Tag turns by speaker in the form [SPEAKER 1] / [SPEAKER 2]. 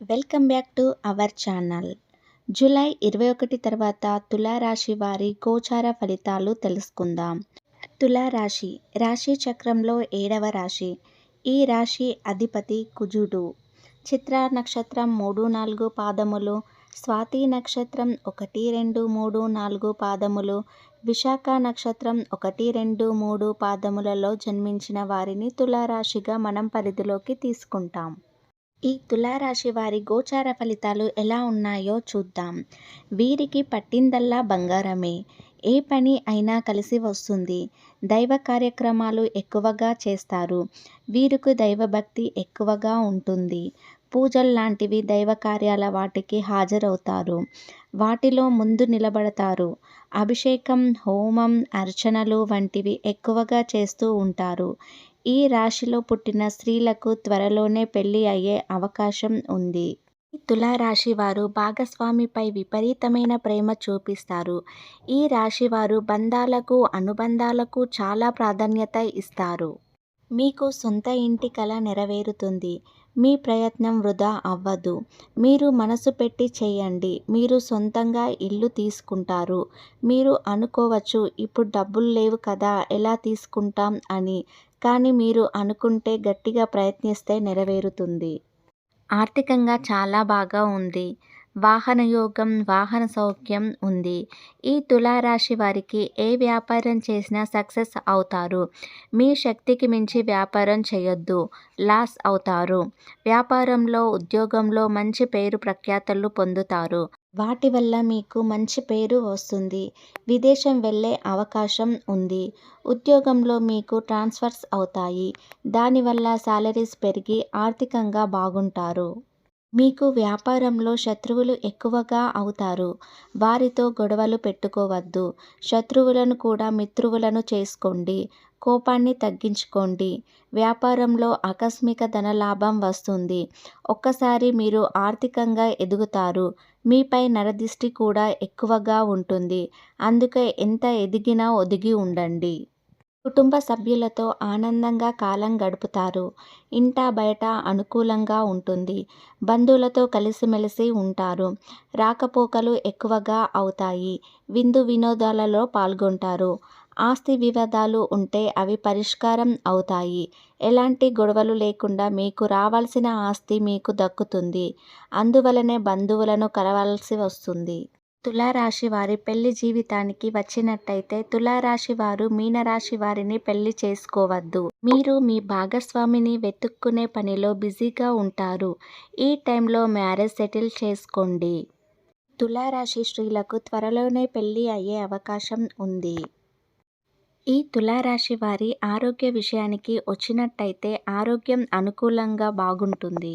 [SPEAKER 1] Welcome back to our channel. July ఇరవై ఒకటి తర్వాత తులారాశి వారి గోచార ఫలితాలు తెలుసుకుందాం. తులారాశి రాశి చక్రంలో ఏడవ రాశి. ఈ రాశి అధిపతి కుజుడు. చిత్ర నక్షత్రం మూడు నాలుగు పాదములు స్వాతి నక్షత్రం ఒకటి రెండు మూడు నాలుగు పాదములు విశాఖ నక్షత్రం ఒకటి రెండు మూడు పాదములలో జన్మించిన వారిని తులారాశిగా మనం పరిధిలోకి తీసుకుంటాం. ఈ తులారాశి వారి గోచార ఫలితాలు ఎలా ఉన్నాయో చూద్దాం. వీరికి పట్టిందల్లా బంగారమే. ఏ పని అయినా కలిసి వస్తుంది. దైవ కార్యక్రమాలు ఎక్కువగా చేస్తారు. వీరికి దైవభక్తి ఎక్కువగా ఉంటుంది. పూజలు లాంటివి దైవ కార్యాల వాటికి హాజరవుతారు. వాటిలో ముందు నిలబడతారు. అభిషేకం హోమం అర్చనలు వంటివి ఎక్కువగా చేస్తూ ఉంటారు. ఈ రాశిలో పుట్టిన స్త్రీలకు త్వరలోనే పెళ్ళి అయ్యే అవకాశం ఉంది. తులారాశి వారు భాగస్వామిపై విపరీతమైన ప్రేమ చూపిస్తారు. ఈ రాశి వారు బంధాలకు అనుబంధాలకు చాలా ప్రాధాన్యత ఇస్తారు. మీకు సొంత ఇంటి కళ నెరవేరుతుంది. మీ ప్రయత్నం వృధా అవ్వదు. మీరు మనసు పెట్టి చేయండి. మీరు సొంతంగా ఇల్లు తీసుకుంటారు. మీరు అనుకోవచ్చు ఇప్పుడు డబ్బులు లేవు కదా ఎలా తీసుకుంటాం అని. కానీ మీరు అనుకుంటే గట్టిగా ప్రయత్నిస్తే నెరవేరుతుంది. ఆర్థికంగా చాలా బాగా ఉంది. వాహన యోగం వాహన సౌఖ్యం ఉంది. ఈ తులారాశి వారికి ఏ వ్యాపారం చేసినా సక్సెస్ అవుతారు. మీ శక్తికి మించి వ్యాపారం చేయొద్దు. లాస్ అవుతారు. వ్యాపారంలో ఉద్యోగంలో మంచి పేరు ప్రఖ్యాతలు పొందుతారు. వాటి వల్ల మీకు మంచి పేరు వస్తుంది. విదేశం వెళ్ళే అవకాశం ఉంది. ఉద్యోగంలో మీకు ట్రాన్స్ఫర్స్ అవుతాయి. దానివల్ల శాలరీస్ పెరిగి ఆర్థికంగా బాగుంటారు. మీకు వ్యాపారంలో శత్రువులు ఎక్కువగా అవుతారు. వారితో గొడవలు పెట్టుకోవద్దు. శత్రువులను కూడా మిత్రువులను చేసుకోండి. కోపాన్ని తగ్గించుకోండి. వ్యాపారంలో ఆకస్మిక ధనలాభం వస్తుంది. ఒక్కసారి మీరు ఆర్థికంగా ఎదుగుతారు. మీపై నరదిష్టి కూడా ఎక్కువగా ఉంటుంది. అందుకే ఎంత ఎదిగినా ఒదిగి ఉండండి. కుటుంబ సభ్యులతో ఆనందంగా కాలం గడుపుతారు. ఇంట బయట అనుకూలంగా ఉంటుంది. బంధువులతో కలిసిమెలిసి ఉంటారు. రాకపోకలు ఎక్కువగా అవుతాయి. విందు వినోదాలలో పాల్గొంటారు. ఆస్తి వివాదాలు ఉంటే అవి పరిష్కారం అవుతాయి. ఎలాంటి గొడవలు లేకుండా మీకు రావాల్సిన ఆస్తి మీకు దక్కుతుంది. అందువలనే బంధువులను కలవాల్సి వస్తుంది. తులారాశి వారి పెళ్ళి జీవితానికి వచ్చినట్టయితే తులారాశి వారు మీనరాశి వారిని పెళ్ళి చేసుకోవద్దు. మీరు మీ భాగస్వామిని వెతుక్కునే పనిలో బిజీగా ఉంటారు. ఈ టైంలో మ్యారేజ్ సెటిల్ చేసుకోండి. తులారాశి స్త్రీలకు త్వరలోనే పెళ్ళి అయ్యే అవకాశం ఉంది. ఈ తులారాశి వారి ఆరోగ్య విషయానికి వచ్చినట్టయితే ఆరోగ్యం అనుకూలంగా బాగుంటుంది.